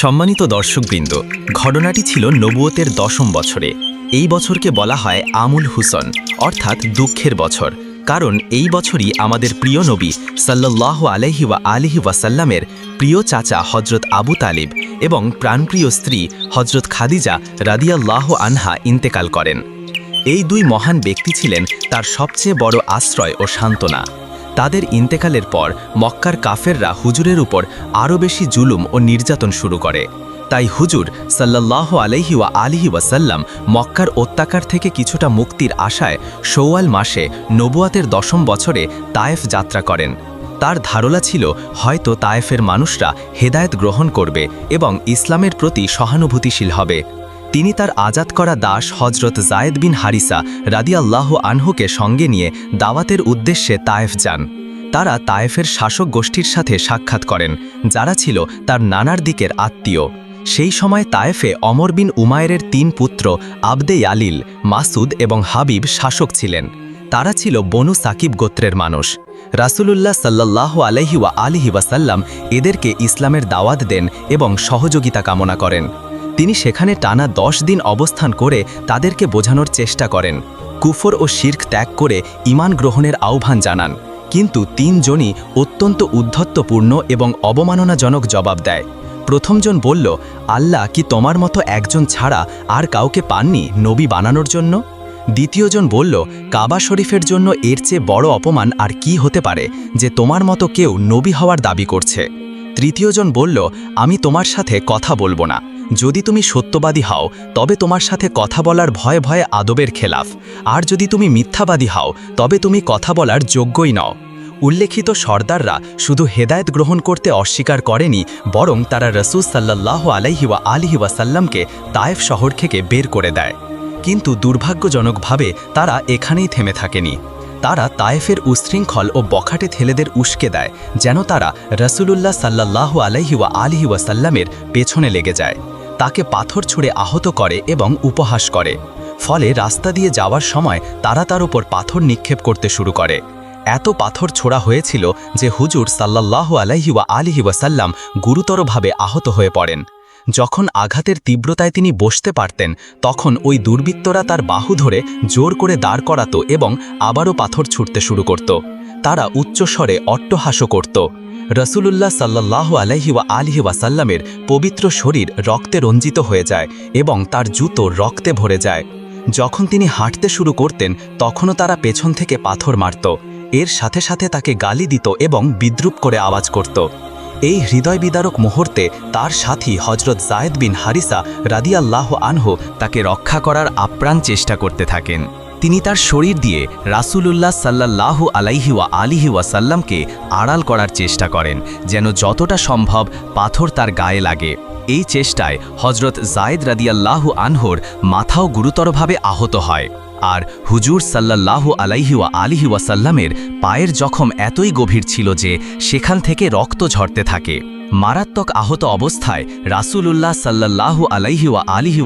সম্মানিত দর্শকবৃন্দ, ঘটনাটি ছিল নবুয়তের দশম বছরে। এই বছরকে বলা হয় আমুল হুসন, অর্থাৎ দুঃখের বছর। কারণ এই বছরই আমাদের প্রিয় নবী সাল্লাহ আলহি ওয়া আলিহি ওয়াসাল্লামের প্রিয় চাচা হজরত আবু তালিব এবং প্রাণপ্রিয় স্ত্রী হজরত খাদিজা রাদিয়াল্লাহ আনহা ইন্তেকাল করেন। এই দুই মহান ব্যক্তি ছিলেন তার সবচেয়ে বড় আশ্রয় ও সান্ত্বনা। তাদের ইন্তেকালের পর মক্কার কাফেররা হুজুরের উপর আরও বেশি জুলুম ও নির্যাতন শুরু করে। তাই হুজুর সাল্লাল্লাহু আলাইহি ওয়া আলিহি ওয়াসাল্লাম মক্কার অত্যাচার থেকে কিছুটা মুক্তির আশায় শৌয়াল মাসে নবুয়াতের দশম বছরে তায়েফ যাত্রা করেন। তার ধারণা ছিল হয়তো তায়েফের মানুষরা হেদায়েত গ্রহণ করবে এবং ইসলামের প্রতি সহানুভূতিশীল হবে। তিনি তার আজাদ করা দাস হজরত জায়েদ বিন হারিসা রাদিয়াল্লাহ আনহুকে সঙ্গে নিয়ে দাওয়াতের উদ্দেশ্যে তায়েফ যান। তারা তায়েফের শাসক গোষ্ঠীর সাথে সাক্ষাৎ করেন, যারা ছিল তার নানার দিকের আত্মীয়। সেই সময় তায়েফে অমর বিন উমায়ের তিন পুত্র আবদে ইয়ালিল, মাসুদ এবং হাবিব শাসক ছিলেন। তারা ছিল বনু সাকিব গোত্রের মানুষ। রাসূলুল্লাহ সাল্লাহ আলহি ওয়া আলিহি ওয়াসাল্লাম এদেরকে ইসলামের দাওয়াত দেন এবং সহযোগিতা কামনা করেন। তিনি সেখানে টানা দশ দিন অবস্থান করে তাদেরকে বোঝানোর চেষ্টা করেন। কুফর ও শির্ক ত্যাগ করে ইমান গ্রহণের আহ্বান জানান। কিন্তু তিনজনই অত্যন্ত উদ্ধত্তপূর্ণ এবং অবমাননাজনক জবাব দেয়। প্রথমজন বলল, আল্লাহ কি তোমার মতো একজন ছাড়া আর কাউকে পাননি নবী বানানোর জন্য? দ্বিতীয়জন বলল, কাবা শরীফের জন্য এর চেয়ে বড় অপমান আর কি হতে পারে যে তোমার মতো কেউ নবী হওয়ার দাবি করছে? তৃতীয়জন বলল, আমি তোমার সাথে কথা বলব না। যদি তুমি সত্যবাদী হও, তবে তোমার সাথে কথা বলার ভয়ে ভয়ে আদবের খেলাফ। আর যদি তুমি মিথ্যাবাদী হও, তবে তুমি কথা বলার যোগ্যই নও। উল্লেখিত সর্দাররা শুধু হেদায়েত গ্রহণ করতে অস্বীকার করেনি, বরং তারা রসুল সাল্লাহ আলাইহি ওয়া আলিহি ওয়াসাল্লামকে তায়েফ শহর থেকে বের করে দেয়। কিন্তু দুর্ভাগ্যজনকভাবে তারা এখানেই থেমে থাকেনি। তারা তায়েফের উশৃঙ্খল ও বখাটে ছেলেদের উস্কে দেয়, যেন তারা রসুলুল্লাহ সাল্লাহ আলাইহি ওয়া আলিহি পেছনে লেগে যায়। তাকে পাথর ছুঁড়ে আহত করে এবং উপহাস করে। ফলে রাস্তা দিয়ে যাওয়ার সময় তারা তার উপর পাথর নিক্ষেপ করতে শুরু করে। এত পাথর ছোড়া হয়েছিল যে হুজুর সাল্লাল্লাহু আলাইহি ওয়া আলিহি ওয়াসাল্লাম গুরুতরভাবে আহত হয়ে পড়েন। যখন আঘাতের তীব্রতায় তিনি বসতে পারতেন, তখন ওই দুর্বৃত্তরা তার বাহু ধরে জোর করে দাঁড় করাতো এবং আবারও পাথর ছুটতে শুরু করত। তারা উচ্চস্বরে অট্টহাসও করত। রসুলুল্লাহ সাল্লাহ আলাইহি ওয়া আলিহি ওয়াসাল্লামের পবিত্র শরীর রক্তে রঞ্জিত হয়ে যায় এবং তার জুতো রক্তে ভরে যায়। যখন তিনি হাঁটতে শুরু করতেন, তখনও তারা পেছন থেকে পাথর মারত। এর সাথে সাথে তাকে গালি দিত এবং বিদ্রুপ করে আওয়াজ করত। এই হৃদয় বিদারক মুহূর্তে তার সাথী হজরত জায়েদ বিন হারিসা রাদিয়াল্লাহ আনহু তাকে রক্ষা করার আপ্রাণ চেষ্টা করতে থাকেন। তিনি তার শরীর দিয়ে রাসূলুল্লাহ সাল্লাল্লাহু আলাইহি ওয়া আলিহি ওয়াসাল্লামকে আড়াল করার চেষ্টা করেন, যেন যতটা সম্ভব পাথর তার গায়ে লাগে। এই চেষ্টায় হজরত জায়েদ রাদিয়াল্লাহু আনহুর মাথাও গুরুতরভাবে আহত হয়। আর হুজুর সাল্লাল্লাহু আলাইহি ওয়া আলিহি ওয়াসাল্লামের পায়ের জখম এতই গভীর ছিল যে সেখান থেকে রক্ত ঝরতে থাকে। মারাত্মক আহত অবস্থায় রাসূলুল্লাহ সাল্লাল্লাহু আলাইহি ওয়া আলিহি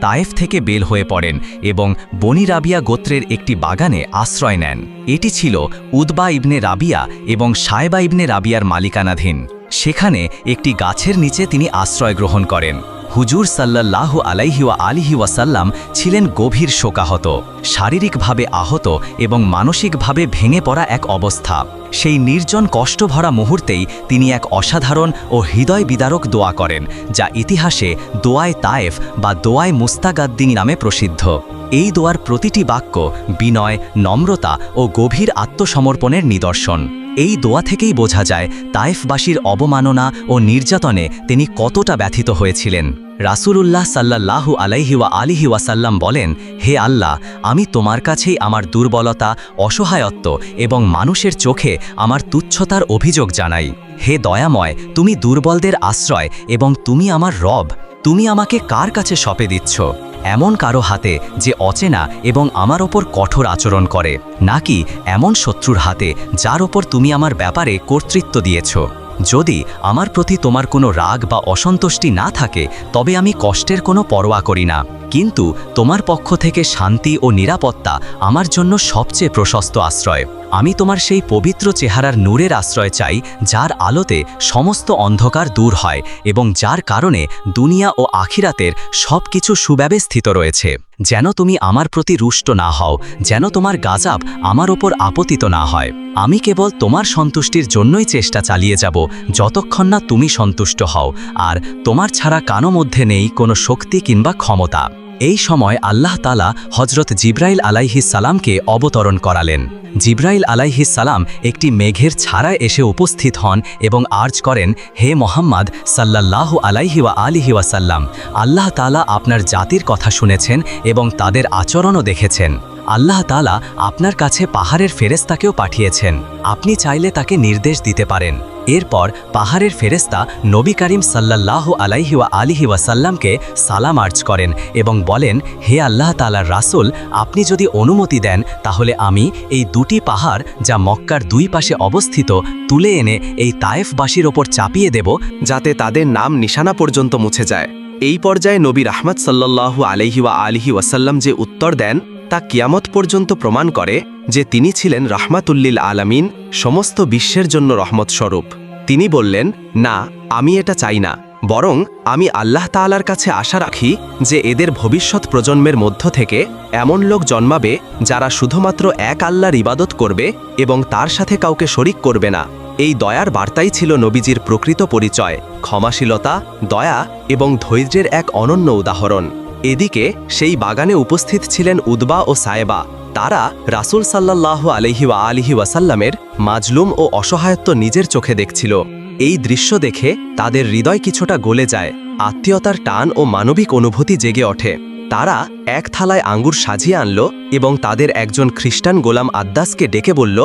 তায়েফ থেকে বেল হয়ে পড়েন এবং বনি রাবিয়া গোত্রের একটি বাগানে আশ্রয় নেন। এটি ছিল উদবা ইবনে রাবিয়া এবং সায়বা ইবনে রাবিয়ার মালিকানাধীন। সেখানে একটি গাছের নিচে তিনি আশ্রয় গ্রহণ করেন। হুজুর সাল্লাল্লাহু আলাইহিওয়া আলিহি ওয়াসাল্লাম ছিলেন গভীর শোকাহত, শারীরিকভাবে আহত এবং মানসিকভাবে ভেঙে পড়া এক অবস্থা। সেই নির্জন কষ্টভরা মুহূর্তেই তিনি এক অসাধারণ ও হৃদয় বিদারক দোয়া করেন, যা ইতিহাসে দোয়ায় তায়েফ বা দোয়ায় মুস্তাগাদ্দিন নামে প্রসিদ্ধ। এই দোয়ার প্রতিটি বাক্য বিনয়, নম্রতা ও গভীর আত্মসমর্পণের নিদর্শন। এই দোয়া থেকেই বোঝা যায় তায়েফবাসীর অবমাননা ও নির্যাতনে তিনি কতটা ব্যথিত হয়েছিলেন। রাসূলুল্লাহ সাল্লাল্লাহু আলাইহি ওয়া আলিহি ওয়াসাল্লাম বলেন, হে আল্লাহ, আমি তোমার কাছেই আমার দুর্বলতা, অসহায়ত্ব এবং মানুষের চোখে আমার তুচ্ছতার অভিযোগ জানাই। হে দয়াময়, তুমি দুর্বলদের আশ্রয় এবং তুমি আমার রব। তুমি আমাকে কার কাছে সপে দিচ্ছ? এমন কারও হাতে যে অচেনা এবং আমার ওপর কঠোর আচরণ করে, নাকি এমন শত্রুর হাতে যার ওপর তুমি আমার ব্যাপারে কর্তৃত্ব দিয়েছ। যদি আমার প্রতি তোমার কোনো রাগ বা অসন্তুষ্টি না থাকে, তবে আমি কষ্টের কোনো পরোয়া করি না। কিন্তু তোমার পক্ষ থেকে শান্তি ও নিরাপত্তা আমার জন্য সবচেয়ে প্রশস্ত আশ্রয়। আমি তোমার সেই পবিত্র চেহারার নূরের আশ্রয় চাই, যার আলোতে সমস্ত অন্ধকার দূর হয় এবং যার কারণে দুনিয়া ও আখিরাতের সব কিছু সুব্যবস্থিত রয়েছে। যেন তুমি আমার প্রতি রুষ্ট না হও, যেন তোমার গাজাব আমার ওপর আপতিত না হয়। আমি কেবল তোমার সন্তুষ্টির জন্যই চেষ্টা চালিয়ে যাব, যতক্ষণ না তুমি সন্তুষ্ট হও, আর তোমার ছাড়া কানো মধ্যে নেই কোনো শক্তি কিংবা ক্ষমতা। এই সময় আল্লাহ তালা হজরত জিব্রাইল আলাইহিস সালামকে অবতরণ করালেন। জিব্রাইল আলাইহিস সালাম একটি মেঘের ছাড়ায় এসে উপস্থিত হন এবং আর্জ করেন, হে মোহাম্মদ সাল্লাল্লাহু আলাইহি ওয়া আলিহি ওয়াসাল্লাম আল্লাহ তালা আপনার জাতির কথা শুনেছেন এবং তাদের আচরণও দেখেছেন। আল্লাহ তালা আপনার কাছে পাহাড়ের ফেরেস্তাকেও পাঠিয়েছেন। আপনি চাইলে তাকে নির্দেশ দিতে পারেন। এরপর পাহাড়ের ফেরেস্তা নবী করিম সাল্লাল্লাহ আলাইহি ওয়া আলিহি ওয়াসাল্লামকে সালাম আর্জ করেন এবং বলেন, হে আল্লাহ তালার রাসুল, আপনি যদি অনুমতি দেন, তাহলে আমি এই দুটি পাহাড় যা মক্কার দুই পাশে অবস্থিত তুলে এনে এই তায়েফবাসীর ওপর চাপিয়ে দেব, যাতে তাদের নাম নিশানা পর্যন্ত মুছে যায়। এই পর্যায়ে নবী রাহমাত সাল্লাল্লাহু আলাইহি ওয়া আলিহি ওয়াসাল্লাম যে উত্তর দেন, তা কিয়ামত পর্যন্ত প্রমাণ করে যে তিনি ছিলেন রাহমাতুল্লিল আলামিন, সমস্ত বিশ্বের জন্য রহমত স্বরূপ তিনি বললেন, না, আমি এটা চাই না। বরং আমি আল্লাহ তাআলার কাছে আশা রাখি যে এদের ভবিষ্যৎ প্রজন্মের মধ্য থেকে এমন লোক জন্মাবে যারা শুধুমাত্র এক আল্লাহর ইবাদত করবে এবং তার সাথে কাউকে শরিক করবে না। এই দয়ার বার্তাই ছিল নবীজির প্রকৃত পরিচয়, ক্ষমাশীলতা, দয়া এবং ধৈর্যের এক অনন্য উদাহরণ। এদিকে সেই বাগানে উপস্থিত ছিলেন উদবা ও সায়েবা। তারা রাসূল সাল্লাল্লাহু আলহি আলিহি ওয়াসাল্লামের মাজলুম ও অসহায়ত্ব নিজের চোখে দেখছিল। এই দৃশ্য দেখে তাদের হৃদয় কিছুটা গলে যায়, আত্মীয়তার টান ও মানবিক অনুভূতি জেগে ওঠে। তারা এক থালায় আঙ্গুর সাজিয়ে আনল এবং তাদের একজন খ্রিস্টান গোলাম আদ্দাসকে ডেকে বলল,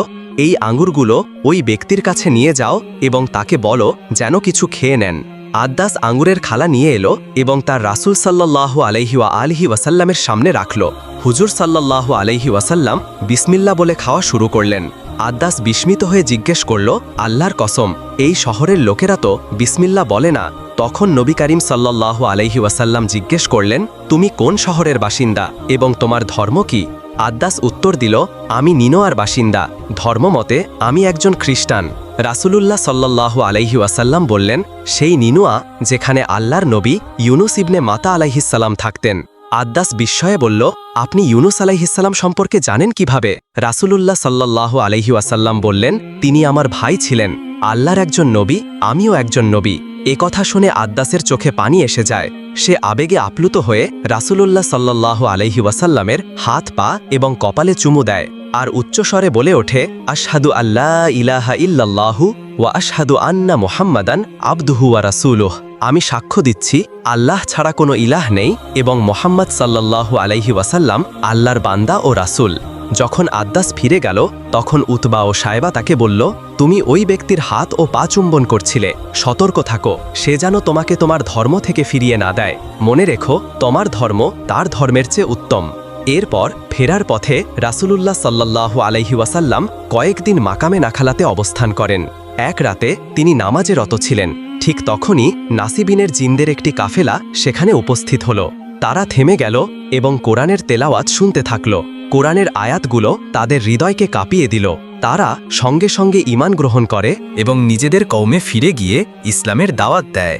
এই আঙ্গুরগুলো ওই ব্যক্তির কাছে নিয়ে যাও এবং তাকে বলো যেন কিছু খেয়ে নেন। আদ্দাস আঙ্গুরের খালা নিয়ে এলো এবং তার রাসূল সাল্লাল্লাহু আলাইহি ওয়া আলিহি ওয়াসাল্লামের সামনে রাখল। হুজুর সাল্লাল্লাহু আলাইহি ওয়াসাল্লাম বিসমিল্লা বলে খাওয়া শুরু করলেন। আদ্দাস বিস্মিত হয়ে জিজ্ঞেস করল, আল্লাহর কসম, এই শহরের লোকেরা তো বিসমিল্লা বলে না? তখন নবী করিম সাল্লাল্লাহু আলাইহি ওয়াসাল্লাম জিজ্ঞেস করলেন, তুমি কোন শহরের বাসিন্দা এবং তোমার ধর্ম কি? আদ্দাস উত্তর দিল, আমি নিনোয়ার বাসিন্দা। ধর্মমতে আমি একজন খ্রিস্টান। রাসূলুল্লাহ সাল্লাল্লাহু আলাইহি ওয়াসাল্লাম বললেন, সেই নিনুয়া যেখানে আল্লাহর নবী ইউনুস ইবনে মাতা আলাইহিসাল্লাম থাকতেন, আদ্দাস বিস্ময়ে বলল, আপনি ইউনুস আলাইহিসাল্লাম সম্পর্কে জানেন কীভাবে? রাসুলুল্লাহ সাল্লাল্লাহু আলাইহি ওয়াসাল্লাম বললেন, তিনি আমার ভাই ছিলেন, আল্লাহর একজন নবী, আমিও একজন নবী। এ কথা শুনে আদ্দাসের চোখে পানি এসে যায়। সে আবেগে আপ্লুত হয়ে রাসূলুল্লাহ সাল্লাল্লাহু আলাইহি ওয়াসাল্লামের হাত পা এবং কপালে চুমু দেয়। আর উচ্চস্বরে বলে ওঠে, আশহাদু আল্লাহ ইলাহা ইল্লাল্লাহু ওয়া আশহাদু আন্না মুহাম্মাদান আবদুহু ওয়া রাসূলুহ। আমি সাক্ষ্য দিচ্ছি, আল্লাহ ছাড়া কোনো ইলাহ নেই এবং মোহাম্মদ সাল্লাল্লাহু আলাইহি ওয়াসাল্লাম আল্লাহর বান্দা ও রাসূল। যখন আদ্দাস ফিরে গেল, তখন উতবা ও সায়েবা তাকে বলল, তুমি ওই ব্যক্তির হাত ও পা চুম্বন করছিলে, সতর্ক থাকো, সে যেন তোমাকে তোমার ধর্ম থেকে ফিরিয়ে না দেয়। মনে রেখো, তোমার ধর্ম তার ধর্মের চেয়ে উত্তম। এরপর ফেরার পথে রাসূলুল্লাহ সাল্লাল্লাহু আলাইহি ওয়াসাল্লাম কয়েকদিন মাকামে নাখালাতে অবস্থান করেন। এক রাতে তিনি নামাজে রত ছিলেন। ঠিক তখনই নাসিবিনের জিন্দের একটি কাফেলা সেখানে উপস্থিত হল। তারা থেমে গেল এবং কোরআনের তেলাওয়াত শুনতে থাকল। কোরআনের আয়াতগুলো তাদের হৃদয়কে কাঁপিয়ে দিল। তারা সঙ্গে সঙ্গে ঈমান গ্রহণ করে এবং নিজেদের কৌমে ফিরে গিয়ে ইসলামের দাওয়াত দেয়।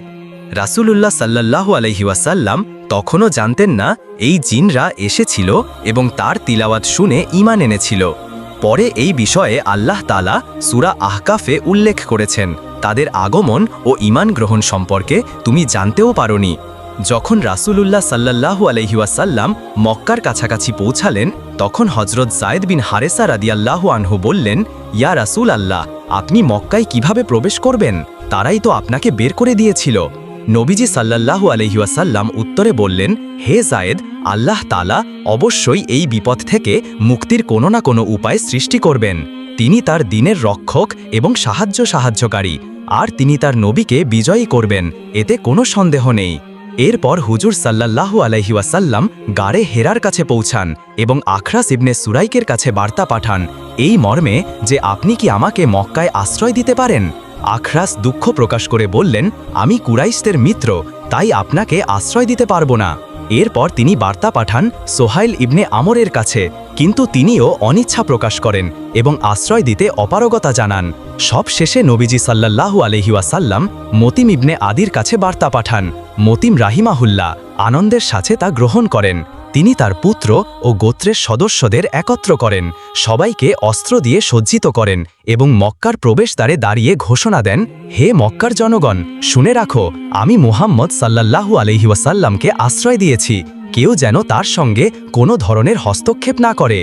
রাসূলুল্লাহ সাল্লাল্লাহু আলাইহিয়াসাল্লাম তখনও জানতেন না এই জিনরা এসেছিল এবং তার তিলাওয়াত শুনে ঈমান এনেছিল। পরে এই বিষয়ে আল্লাহ তালা সুরা আহকাফে উল্লেখ করেছেন, তাদের আগমন ও ঈমান গ্রহণ সম্পর্কে তুমি জানতেও পারোনি। যখন রাসূলুল্লাহ সাল্লাল্লাহু আলহিউসাল্লাম মক্কার কাছাকাছি পৌঁছালেন, তখন হজরত জায়েদ বিন হারেসা রাদিয়াল্লাহু আনহু বললেন, ইয়া রাসূল আল্লাহ আপনি মক্কায় কীভাবে প্রবেশ করবেন? তারাই তো আপনাকে বের করে দিয়েছিল। নবীজি সাল্লাল্লাহু আলহিউসাল্লাম উত্তরে বললেন, হে জায়েদ আল্লাহ তালা অবশ্যই এই বিপদ থেকে মুক্তির কোনো না কোনো উপায় সৃষ্টি করবেন। তিনি তার দিনের রক্ষক এবং সাহায্য সাহায্যকারী, আর তিনি তার নবীকে বিজয়ী করবেন, এতে কোনো সন্দেহ নেই। এরপর হুজুর সাল্লাল্লাহু আলাইহি ওয়াসাল্লাম গাড়ে হেরার কাছে পৌঁছান এবং আখরাস ইবনে সুরাইকের কাছে বার্তা পাঠান, এই মর্মে যে আপনি কি আমাকে মক্কায় আশ্রয় দিতে পারেন? আখরাস দুঃখ প্রকাশ করে বললেন, আমি কুরাইশদের মিত্র, তাই আপনাকে আশ্রয় দিতে পারব না। এরপর তিনি বার্তা পাঠান সোহাইল ইবনে আমরের কাছে, কিন্তু তিনিও অনিচ্ছা প্রকাশ করেন এবং আশ্রয় দিতে অপারগতা জানান। সব শেষে নবীজি সাল্লাল্লাহু আলহি ওয়াসাল্লাম মতিম ইবনে আদির কাছে বার্তা পাঠান। মতিম রাহিমাহুল্লাহ আনন্দের সাথে তা গ্রহণ করেন। তিনি তার পুত্র ও গোত্রের সদস্যদের একত্র করেন, সবাইকে অস্ত্র দিয়ে সজ্জিত করেন এবং মক্কার প্রবেশদ্বারে দাঁড়িয়ে ঘোষণা দেন, হে মক্কার জনগণ, শুনে রাখো, আমি মুহাম্মদ সাল্লাল্লাহু আলহি ওয়াসাল্লামকে আশ্রয় দিয়েছি, কেউ যেন তার সঙ্গে কোনো ধরনের হস্তক্ষেপ না করে।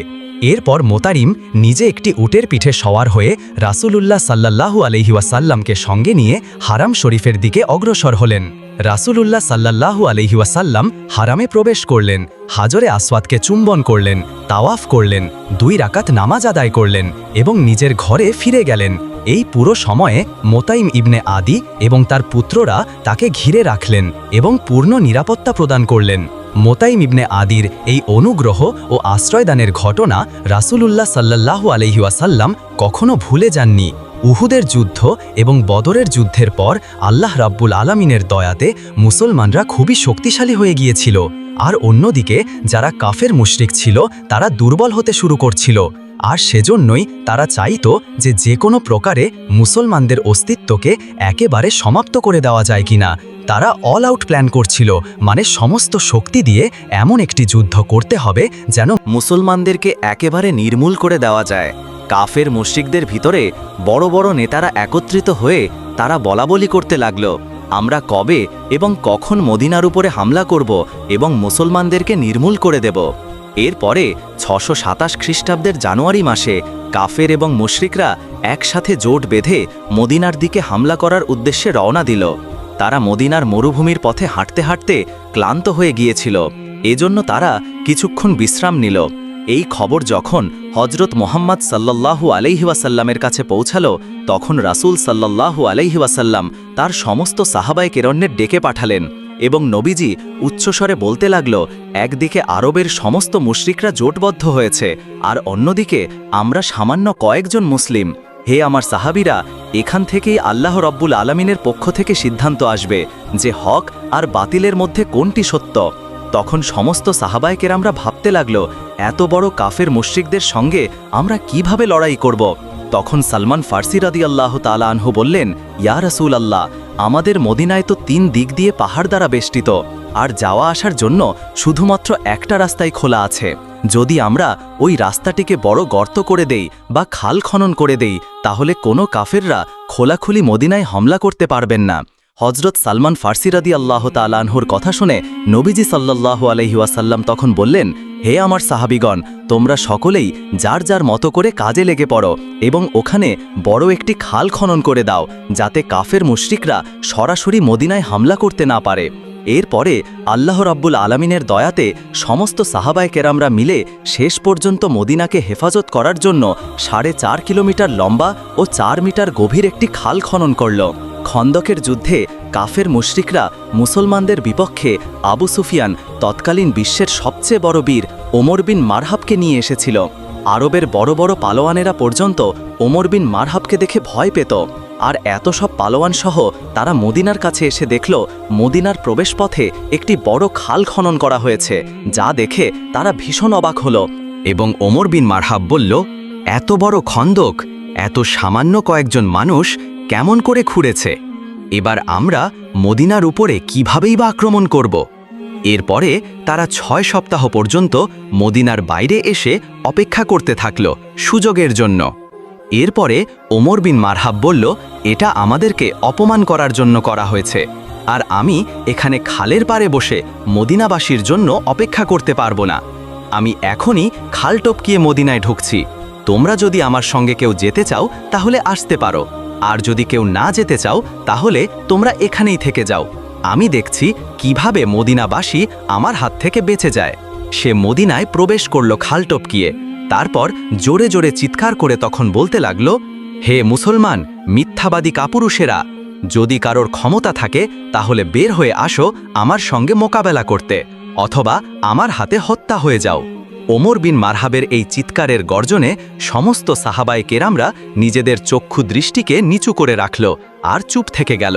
এরপর মোতারিম নিজে একটি উটের পিঠে সওয়ার হয়ে রাসূলুল্লাহ সাল্লাল্লাহু আলহি ওয়াসাল্লামকে সঙ্গে নিয়ে হারাম শরীফের দিকে অগ্রসর হলেন। রাসূলুল্লাহ সাল্লাল্লাহু আলহি ওয়াসাল্লাম হারামে প্রবেশ করলেন, হাজরে আসওয়াদকে চুম্বন করলেন, তাওয়াফ করলেন, দুই রাকাত নামাজ আদায় করলেন এবং নিজের ঘরে ফিরে গেলেন। এই পুরো সময়ে মোতাইম ইবনে আদি এবং তার পুত্ররা তাকে ঘিরে রাখলেন এবং পূর্ণ নিরাপত্তা প্রদান করলেন। মোতাইম ইবনে আদির এই অনুগ্রহ ও আশ্রয়দানের ঘটনা রাসূলুল্লাহ সাল্লাল্লাহু আলহি ওয়াসাল্লাম কখনো ভুলে যাননি। উহুদের যুদ্ধ এবং বদরের যুদ্ধের পর আল্লাহ রাব্বুল আলামিনের দয়াতে মুসলমানরা খুবই শক্তিশালী হয়ে গিয়েছিল। আর অন্যদিকে, যারা কাফের মুশরিক ছিল, তারা দুর্বল হতে শুরু করছিল। আর সেজন্যই তারা চাইত যে যে কোনো প্রকারে মুসলমানদের অস্তিত্বকে একেবারে সমাপ্ত করে দেওয়া যায় কিনা। তারা অল আউট প্ল্যান করছিল মানে সমস্ত শক্তি দিয়ে এমন একটি যুদ্ধ করতে হবে যেন মুসলমানদেরকে একেবারে নির্মূল করে দেওয়া যায়। কাফের মুশরিকদের ভিতরে বড় বড় নেতারা একত্রিত হয়ে তারা বলাবলি করতে লাগল, আমরা কবে এবং কখন মদিনার উপরে হামলা করব এবং মুসলমানদেরকে নির্মূল করে দেব? এরপরে ছশো সাতাশ খ্রিস্টাব্দের জানুয়ারি মাসে কাফের এবং মুশরিকরা একসাথে জোট বেঁধে মদিনার দিকে হামলা করার উদ্দেশ্যে রওনা দিল। তারা মদিনার মরুভূমির পথে হাঁটতে হাঁটতে ক্লান্ত হয়ে গিয়েছিল। এজন্য তারা কিছুক্ষণ বিশ্রাম নিল। এই খবর যখন হজরত মোহাম্মদ সাল্লাল্লাহু আলাইহিওয়াসাল্লামের কাছে পৌঁছালো, তখন রাসূল সাল্লাল্লাহু আলাইহিওয়াসাল্লাম তার সমস্ত সাহাবায় কেরণ্যের ডেকে পাঠালেন এবং নবীজি উচ্চস্বরে বলতে লাগল, একদিকে আরবের সমস্ত মুশরিকরা জোটবদ্ধ হয়েছে, আর অন্যদিকে আমরা সামান্য কয়েকজন মুসলিম। হে আমার সাহাবিরা, এখান থেকেই আল্লাহ রব্বুল আলমিনের পক্ষ থেকে সিদ্ধান্ত আসবে যে হক আর বাতিলের মধ্যে কোনটি সত্য। তখন সমস্ত সাহাবায়কের আমরা ভাবতে লাগল, এত বড় কাফের মুশ্রিকদের সঙ্গে আমরা কীভাবে লড়াই করব? তখন সালমান ফার্সি রাদি আল্লাহ তালা আনহু বললেন, ইয়া রাসূল আল্লাহ আমাদের মদিনায় তো তিন দিক দিয়ে পাহাড় দ্বারা বেষ্টিত, আর যাওয়া আসার জন্য শুধুমাত্র একটা রাস্তাই খোলা আছে। যদি আমরা ওই রাস্তাটিকে বড় গর্ত করে দেই বা খাল খনন করে দেই, তাহলে কোনো কাফেররা খোলাখুলি মদিনায় হামলা করতে পারবেন না। হজরত সালমান ফার্সি রাদি আল্লাহ তালানহুর কথা শুনে নবীজি সাল্লাল্লাহু আলহি ওয়াসাল্লাম তখন বললেন, হে আমার সাহাবিগণ, তোমরা সকলেই যার যার মতো করে কাজে লেগে পড়ো এবং ওখানে বড় একটি খাল খনন করে দাও, যাতে কাফের মুশরিকরা সরাসরি মদিনায় হামলা করতে না পারে। এরপরে আল্লাহ রাব্বুল আলমিনের দয়াতে সমস্ত সাহাবায় কেরামরা মিলে শেষ পর্যন্ত মদিনাকে হেফাজত করার জন্য সাড়ে চার কিলোমিটার লম্বা ও চার মিটার গভীর একটি খাল খনন করল। খন্দকের যুদ্ধে কাফের মুশরিকরা মুসলমানদের বিপক্ষে আবু সুফিয়ান তৎকালীন বিশ্বের সবচেয়ে বড় বীর ওমর বিন মারহাবকে নিয়ে এসেছিল। আরবের বড় বড় পালোয়ানেরা পর্যন্ত ওমর বিন মারহাবকে দেখে ভয় পেত। আর এত সব পালোয়ান সহ তারা মদিনার কাছে এসে দেখল, মদিনার প্রবেশপথে একটি বড় খাল খনন করা হয়েছে, যা দেখে তারা ভীষণ অবাক হল। এবং ওমর বিন মারহাব বলল, এত বড় খন্দক, এত সামান্য কয়েকজন মানুষ কেমন করে খুঁড়েছে? এবার আমরা মদিনার উপরে কিভাবেই বা আক্রমণ করব? এরপরে তারা ছয় সপ্তাহ পর্যন্ত মদিনার বাইরে এসে অপেক্ষা করতে থাকল সুযোগের জন্য। এরপরে ওমর বিন মারহাব বলল, এটা আমাদেরকে অপমান করার জন্য করা হয়েছে। আর আমি এখানে খালের পারে বসে মদিনাবাসীর জন্য অপেক্ষা করতে পারব না। আমি এখনই খাল টপকিয়ে মদিনায় ঢুকছি। তোমরা যদি আমার সঙ্গে কেউ যেতে চাও, তাহলে আসতে পারো। আর যদি কেউ না যেতে চাও, তাহলে তোমরা এখানেই থেকে যাও। আমি দেখছি কীভাবে মদিনাবাসী আমার হাত থেকে বেঁচে যায়। সে মদিনায় প্রবেশ করল খাল টপকিয়ে। তারপর জোরে জোরে চিৎকার করে তখন বলতে লাগল, হে মুসলমান, মিথ্যাবাদী কাপুরুষেরা, যদি কারোর ক্ষমতা থাকে, তাহলে বের হয়ে আসো আমার সঙ্গে মোকাবেলা করতে, অথবা আমার হাতে হত্যা হয়ে যাও। ওমর বিন মারহাবের এই চিৎকারের গর্জনে সমস্ত সাহাবায় কেরামরা নিজেদের চক্ষু দৃষ্টিকে নিচু করে রাখল আর চুপ থেকে গেল।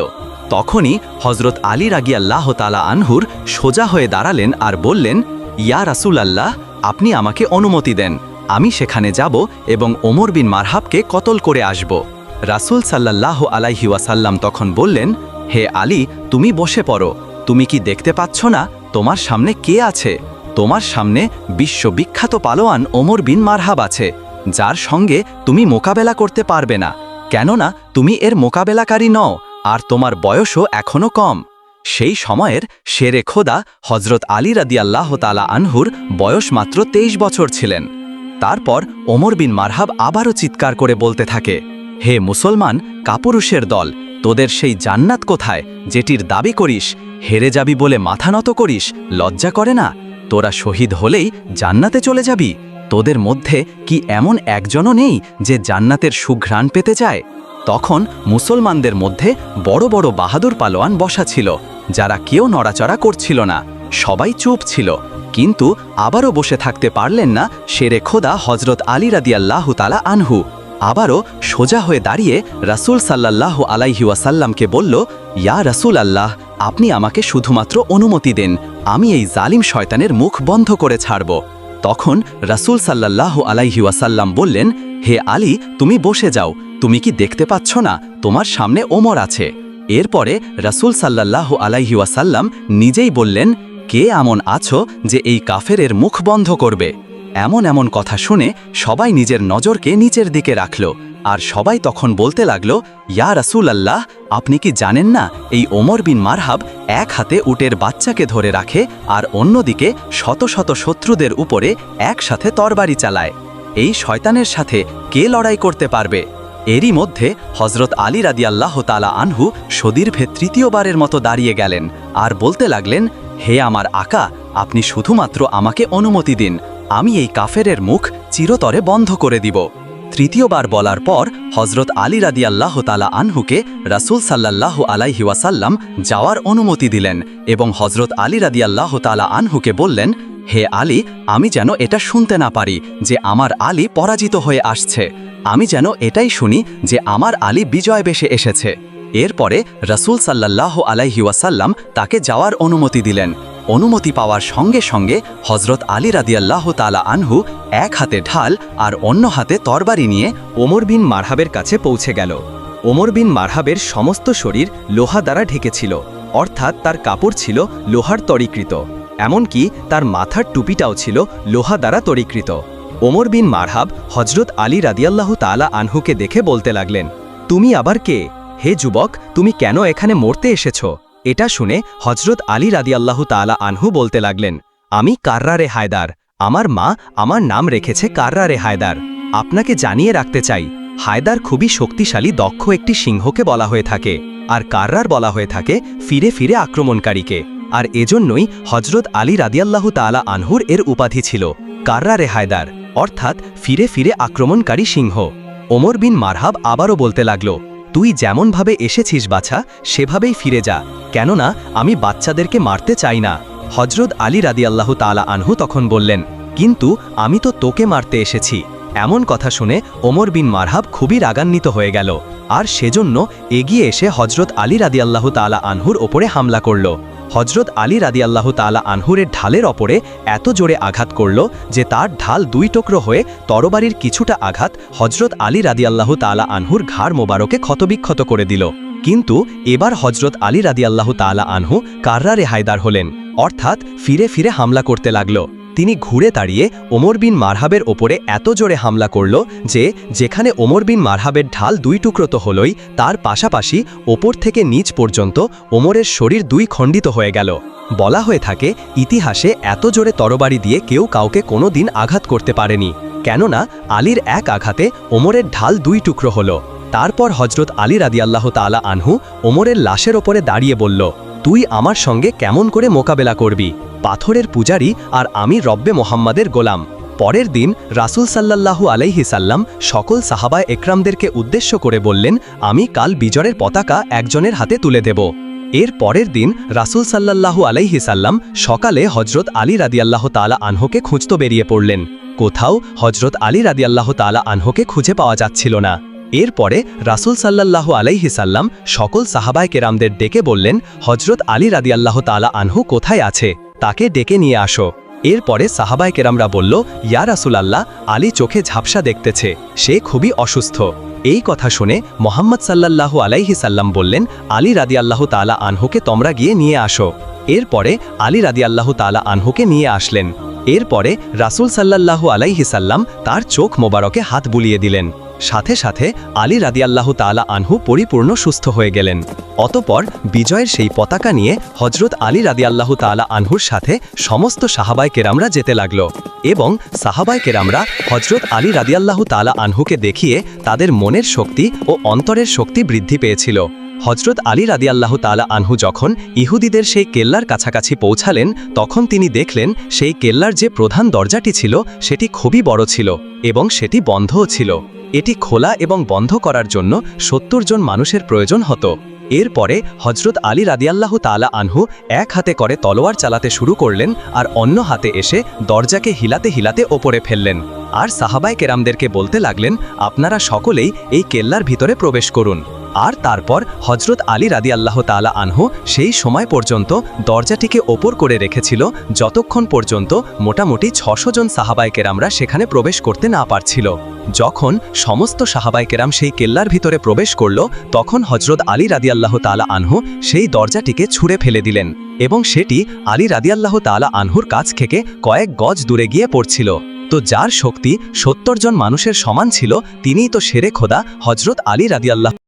তখনই হজরত আলী রাগিয়াল্লাহ তালা আনহুর সোজা হয়ে দাঁড়ালেন আর বললেন, ইয়া রাসুল আল্লাহ আপনি আমাকে অনুমতি দেন। আমি সেখানে যাব এবং ওমর বিন মারহাবকে কতল করে আসব। রাসুল সাল্লাল্লাহ আলাইহি ওয়াসাল্লাম তখন বললেন, হে আলী, তুমি বসে পড়ো। তুমি কি দেখতে পাচ্ছ না? তোমার সামনে কে আছে? তোমার সামনে বিশ্ববিখ্যাত পালোয়ান ওমর বিন মারহাব আছে, যার সঙ্গে তুমি মোকাবেলা করতে পারবে না। কেননা তুমি এর মোকাবেলাকারী নও, আর তোমার বয়সও এখনও কম। সেই সময়ের শেরে খোদা হজরত আলী রাদিয়াল্লাহ তালা আনহুর বয়স মাত্র তেইশ বছর ছিলেন। তারপর ওমর বিন মারহাব আবারও চিৎকার করে বলতে থাকে, হে মুসলমান, কাপুরুষের দল, তোদের সেই জান্নাত কোথায়, যেটির দাবি করিস, হেরে যাবি বলে মাথা নত করিস, লজ্জা করে না? তোরা শহীদ হলেই জান্নাতে চলে যাবি। তোদের মধ্যে কি এমন একজনও নেই যে জান্নাতের সুঘ্রাণ পেতে চায়? তখন মুসলমানদের মধ্যে বড় বড় বাহাদুর পালোয়ান বসা ছিল, যারা কেউ নড়াচড়া করছিল না, সবাই চুপ ছিল। কিন্তু আবারও বসে থাকতে পারলেন না শেরে খোদা হজরত আলী রাদিয়াল্লাহু তালা আনহু। আবারও সোজা হয়ে দাঁড়িয়ে রাসূল সাল্লাল্লাহু আলাইহি ওয়াসাল্লামকে বলল ইয়া রাসূল আল্লাহ আপনি আমাকে শুধুমাত্র অনুমতি দেন, আমি এই জালিম শয়তানের মুখ বন্ধ করে ছাড়ব। তখন রাসূল সাল্লাল্লাহু আলাইহি ওয়াসাল্লাম বললেন, হে আলী, তুমি বসে যাও, তুমি কি দেখতে পাচ্ছ না? তোমার সামনে ওমর আছে। এরপরে রাসূল সাল্লাল্লাহু আলাইহি ওয়াসাল্লাম নিজেই বললেন, কে এমন আছো যে এই কাফেরের মুখ বন্ধ করবে? এমন এমন কথা শুনে সবাই নিজের নজরকে নিচের দিকে রাখল। আর সবাই তখন বলতে লাগল, ইয়া রাসূল আল্লাহ আপনি কি জানেন না, এই ওমর বিন মারহাব এক হাতে উটের বাচ্চাকে ধরে রাখে আর অন্যদিকে শত শত শত্রুদের উপরে একসাথে তরবারি চালায়। এই শয়তানের সাথে কে লড়াই করতে পারবে? এরই মধ্যে হজরত আলী রাদিয়াল্লাহ তালা আনহু সদীর্ভে তৃতীয়বারের মতো দাঁড়িয়ে গেলেন আর বলতে লাগলেন, হে আমার আকা, আপনি শুধুমাত্র আমাকে অনুমতি দিন, আমি এই কাফেরের মুখ চিরতরে বন্ধ করে দিব। তৃতীয়বার বলার পর হজরত আলী রাদিয়াল্লাহ তালা আনহুকে রাসূল সাল্লাল্লাহু আলাইহি ওয়াসাল্লাম যাওয়ার অনুমতি দিলেন এবং হজরত আলী রাদিয়াল্লাহ তালা আনহুকে বললেন, হে আলী, আমি যেন এটা শুনতে না পারি যে আমার আলী পরাজিত হয়ে আসছে। আমি যেন এটাই শুনি যে আমার আলী বিজয় বেশে এসেছে। এরপরে রাসূল সাল্লাল্লাহ আলাইহি ওয়াসাল্লাম তাকে যাওয়ার অনুমতি দিলেন। অনুমতি পাওয়ার সঙ্গে সঙ্গে হজরত আলী রাদিয়াল্লাহ তালা আনহু এক হাতে ঢাল আর অন্য হাতে তরবারি নিয়ে ওমর বিন মারহাবের কাছে পৌঁছে গেল। ওমর বিন মারহাবের সমস্ত শরীর লোহা দ্বারা ঢেকেছিল, অর্থাৎ তার কাপড় ছিল লোহার তরিকৃত, এমনকি তার মাথার টুপিটাও ছিল লোহা দ্বারা তরীকৃত। ওমর বিন মারহাব হজরত আলী রাদিয়াল্লাহু তালা আনহুকে দেখে বলতে লাগলেন, তুমি আবার কে? হে যুবক, তুমি কেন এখানে মরতে এসেছ? এটা শুনে হজরত আলী রাদিয়াল্লাহু তালা আনহু বলতে লাগলেন, আমি কার্রারে হায়দার। আমার মা আমার নাম রেখেছে কার্রারে হায়দার। আপনাকে জানিয়ে রাখতে চাই, হায়দার খুবই শক্তিশালী, দক্ষ একটি সিংহকে বলা হয়ে থাকে, আর কার্রার বলা হয়ে থাকে ফিরে ফিরে আক্রমণকারীকে। আর এজন্যই হজরত আলী রাদিয়াল্লাহু তালা আনহুর এর উপাধি ছিল, কার্রারে হায়দার, অর্থাৎ ফিরে ফিরে আক্রমণকারী সিংহ। ওমর বিন মারহাব আবারও বলতে লাগল তুই যেমনভাবে এসেছিস বাছা, সেভাবেই ফিরে যা। কেননা, আমি বাচ্চাদেরকে মারতে চাই না। হজরত আলী রাদিয়াল্লাহু তালা আনহু তখন বললেন, কিন্তু আমি তো তোকে মারতে এসেছি। এমন কথা শুনে ওমর বিন মারহাব খুবই রাগান্বিত হয়ে গেল। আর সেজন্য এগিয়ে এসে হজরত আলী রাদিয়াল্লাহু তালা আনহুর ওপরে হামলা করল। হজরত আলী রাদিয়াল্লাহু তালা আনহুরের ঢালের ওপরে এত জোরে আঘাত করল যে তার ঢাল দুই টুকরো হয়ে তরবারির কিছুটা আঘাত হজরত আলী রাদিয়াল্লাহু তালা আনহুর ঘাড় মোবারকে ক্ষতবিক্ষত করে দিল। কিন্তু এবার হজরত আলী রাদিয়াল্লাহু তালা আনহু কার্রারে হায়দার হলেন। অর্থাৎ ফিরে ফিরে হামলা করতে লাগল। তিনি ঘুরে দাঁড়িয়ে ওমর বিন মারহাবের ওপরে এত জোরে হামলা করল যে, যেখানে ওমর বিন মারহাবের ঢাল দুই টুকরো তো হলই, তার পাশাপাশি ওপর থেকে নিচ পর্যন্ত ওমরের শরীর দুই খণ্ডিত হয়ে গেল। বলা হয়ে থাকে, ইতিহাসে এত জোরে তরবারি দিয়ে কেউ কাউকে কোনো দিন আঘাত করতে পারেনি। কেননা, আলীর এক আঘাতে ওমরের ঢাল দুই টুকরো হল। তারপর হজরত আলী রাদিয়াল্লাহ তালা আনহু ওমরের লাশের ওপরে দাঁড়িয়ে বলল, তুই আমার সঙ্গে কেমন করে মোকাবেলা করবি? পাথরের পূজারি আর আমি রব্বে মোহাম্মদের গোলাম। পরের দিন রাসূল সাল্লাল্লাহু আলাইহি সাল্লাম সকল সাহাবায় একরামদেরকে উদ্দেশ্য করে বললেন, আমি কাল বিজয়ের পতাকা একজনের হাতে তুলে দেব। এর পরের দিন রাসূল সাল্লাল্লাহু আলাইহি সাল্লাম সকালে হজরত আলী রাদিয়াল্লাহ তাআলা আনহুকে খুঁজতে বেরিয়ে পড়লেন। কোথাও হজরত আলী রাদিয়াল্লাহ তাআলা আনহুকে খুঁজে পাওয়া যাচ্ছিল না। এরপরে রাসূল সাল্লাল্লাহু আলাইহি সাল্লাম সকল সাহাবায় কেরামদের ডেকে বললেন হজরত আলী রাদিয়াল্লাহ তালা আনহু কোথায় আছে? তাকে ডেকে নিয়ে আসো। এরপরে সাহাবায় কেরামরা বলল, ইয়া রাসূলাল্লাহ, আলী চোখে ঝাপসা দেখতেছে, সে খুবই অসুস্থ। এই কথা শুনে মোহাম্মদ সাল্লাল্লাহু আলাইহি সাল্লাম বললেন, আলী রাদিয়াল্লাহ তাআলা আনহুকে তোমরা গিয়ে নিয়ে আসো। এরপরে আলী রাদিয়াল্লাহ তাআলা আনহুকে নিয়ে আসলেন। এরপরে রাসূল সাল্লাল্লাহু আলাইহি সাল্লাম তার চোখ মোবারকে হাত বুলিয়ে দিলেন। সাথে সাথে আলী রাদিয়াল্লাহু তাআলা আনহু পরিপূর্ণ সুস্থ হয়ে গেলেন। অতপর বিজয়ের সেই পতাকা নিয়ে হজরত আলী রাদিয়াল্লাহু তাআলা আনহুর সাথে সমস্ত সাহাবায় কেরামরা যেতে লাগল এবং সাহাবায় কেরামরা হজরত আলী রাদিয়াল্লাহু তালা আনহুকে দেখিয়ে তাদের মনের শক্তি ও অন্তরের শক্তি বৃদ্ধি পেয়েছিল। হজরত আলী রাদিয়াল্লাহ তালা আনহু যখন ইহুদিদের সেই কেল্লার কাছাকাছি পৌঁছালেন, তখন তিনি দেখলেন সেই কেল্লার যে প্রধান দরজাটি ছিল, সেটি খুবই বড় ছিল এবং সেটি বন্ধও ছিল। এটি খোলা এবং বন্ধ করার জন্য সত্তর জন মানুষের প্রয়োজন হতো। এরপরে হজরত আলী রাদিয়াল্লাহ তালা আনহু এক হাতে করে তলোয়ার চালাতে শুরু করলেন আর অন্য হাতে এসে দরজাকে হিলাতে হিলাতে ওপরে ফেললেন। আর সাহাবাই কেরামদেরকে বলতে লাগলেন, আপনারা সকলেই এই কেল্লার ভিতরে প্রবেশ করুন। আর তারপর হজরত আলী রাদি আল্লাহ তালা আনহু সেই সময় পর্যন্ত দরজাটিকে ওপর করে রেখেছিল, যতক্ষণ পর্যন্ত মোটামুটি ছশো জন সাহাবায় কেরামরা সেখানে প্রবেশ করতে না পারছিল। যখন সমস্ত সাহাবাইকেরাম সেই কেল্লার ভিতরে প্রবেশ করল, তখন হজরত আলী রাদি আল্লাহ তালা আনহু সেই দরজাটিকে ছুঁড়ে ফেলে দিলেন এবং সেটি আলী রাদিয়াল্লাহ তালা আনহুর কাছ থেকে কয়েক গজ দূরে গিয়ে পড়ছিল। তো যার শক্তি সত্তর জন মানুষের সমান ছিল, তিনিই তো সেরে খোদা হজরত আলী রাদিয়াল্লাহ